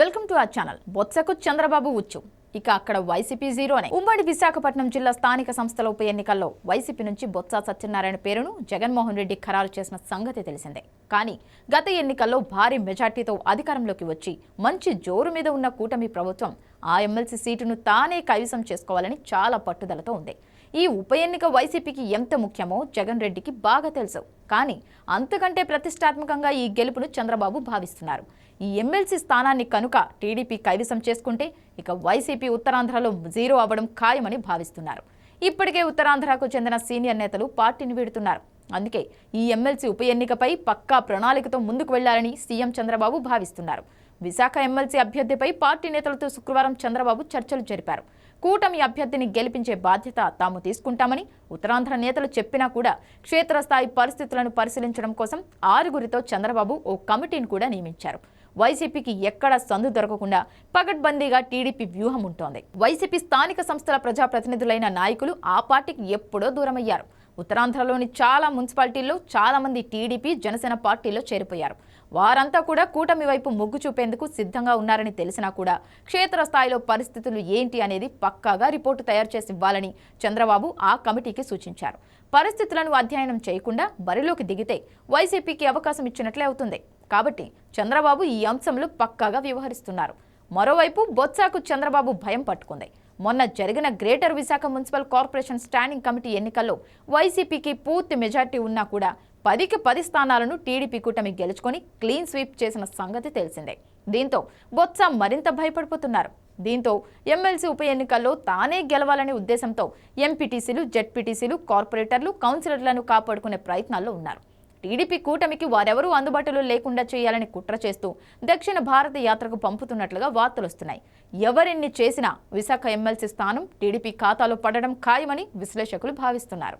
Welcome to our channel. బొత్సకు Chandrababu ఉచ్చు. ఇక అక్కడ వైసీపీ జీరోనే. ఉమ్మడి విశాఖపట్నం జిల్లా స్థానిక సంస్థల ఉప ఎన్నికల్లో వైసీపీ నుంచి బొత్స సత్యనారాయణ పేరును జగన్మోహన్ రెడ్డి ఖరారు చేసిన సంగతి తెలిసిందే. కానీ గత ఎన్నికల్లో భారీ మెజార్టీతో అధికారంలోకి వచ్చి మంచి జోరు మీద ఉన్న కూటమి ప్రభుత్వం ఆ ఎమ్మెల్సీ సీటును తానే కైవసం చేసుకోవాలని చాలా పట్టుదలతో ఉంది. ఈ ఉప ఎన్నిక వైసీపీకి ఎంత ముఖ్యమో జగన్ రెడ్డికి బాగా తెలుసు. కానీ అంతకంటే ప్రతిష్టాత్మకంగా ఈ గెలుపును చంద్రబాబు భావిస్తున్నారు. ఈ ఎమ్మెల్సీ స్థానాన్ని కనుక టీడీపీ కైవసం చేసుకుంటే ఇక వైసీపీ ఉత్తరాంధ్రలో జీరో అవ్వడం ఖాయమని భావిస్తున్నారు. ఇప్పటికే ఉత్తరాంధ్రకు చెందిన సీనియర్ నేతలు పార్టీని వీడుతున్నారు. అందుకే ఈ ఎమ్మెల్సీ ఉప ఎన్నికపై పక్కా ప్రణాళికతో ముందుకు వెళ్ళాలని సీఎం చంద్రబాబు భావిస్తున్నారు. విశాఖ ఎమ్మెల్సీ అభ్యర్థిపై పార్టీ నేతలతో శుక్రవారం చంద్రబాబు చర్చలు జరిపారు. కూటమి అభ్యర్థిని గెలిపించే బాధ్యత తాము తీసుకుంటామని ఉత్తరాంధ్ర నేతలు చెప్పినా కూడా క్షేత్రస్థాయి పరిస్థితులను పరిశీలించడం కోసం ఆరుగురితో చంద్రబాబు ఓ కమిటీని కూడా నియమించారు. వైసీపీకి ఎక్కడ సందు దొరకకుండా పగడ్బందీగా టీడీపీ వ్యూహం ఉంటోంది. వైసీపీ స్థానిక సంస్థల ప్రజాప్రతినిధులైన నాయకులు ఆ పార్టీకి ఎప్పుడో దూరమయ్యారు. ఉత్తరాంధ్రలోని చాలా మున్సిపాలిటీల్లో చాలా మంది టీడీపీ జనసేన పార్టీలో చేరిపోయారు. వారంతా కూడా కూటమి వైపు మొగ్గు చూపేందుకు సిద్ధంగా ఉన్నారని తెలిసినా కూడా క్షేత్రస్థాయిలో పరిస్థితులు ఏంటి అనేది పక్కాగా రిపోర్టు తయారు చేసి ఇవ్వాలని చంద్రబాబు ఆ కమిటీకి సూచించారు. పరిస్థితులను అధ్యయనం చేయకుండా బరిలోకి దిగితే వైసీపీకి అవకాశం ఇచ్చినట్లే అవుతుంది. కాబట్టి చంద్రబాబు ఈ అంశంలో పక్కాగా వ్యవహరిస్తున్నారు. మరోవైపు బొత్సాకు చంద్రబాబు భయం పట్టుకుంది. మొన్న జరిగిన greater Visakha municipal corporation standing committee ఎన్నికల్లో వైసీపీకి పూర్తి మెజార్టీ ఉన్నా కూడా పదికి పది స్థానాలను టీడీపీ కూటమి గెలుచుకొని క్లీన్ స్వీప్ చేసిన సంగతి తెలిసిందే. దీంతో బొత్స మరింత భయపడిపోతున్నారు. దీంతో ఎమ్మెల్సీ ఉప ఎన్నికల్లో తానే గెలవాలనే ఉద్దేశంతో ఎంపీటీసీలు జెడ్పీటీసీలు కార్పొరేటర్లు కౌన్సిలర్లను కాపాడుకునే ప్రయత్నాల్లో ఉన్నారు. టీడీపీ కూటమికి వారెవరూ అందుబాటులో లేకుండా చేయాలని కుట్ర చేస్తూ దక్షిణ భారత యాత్రకు పంపుతున్నట్లుగా వార్తలు వస్తున్నాయి. ఎవరిన్ని చేసినా విశాఖ ఎమ్మెల్సీ స్థానం టీడీపీ ఖాతాలో పడడం ఖాయమని విశ్లేషకులు భావిస్తున్నారు.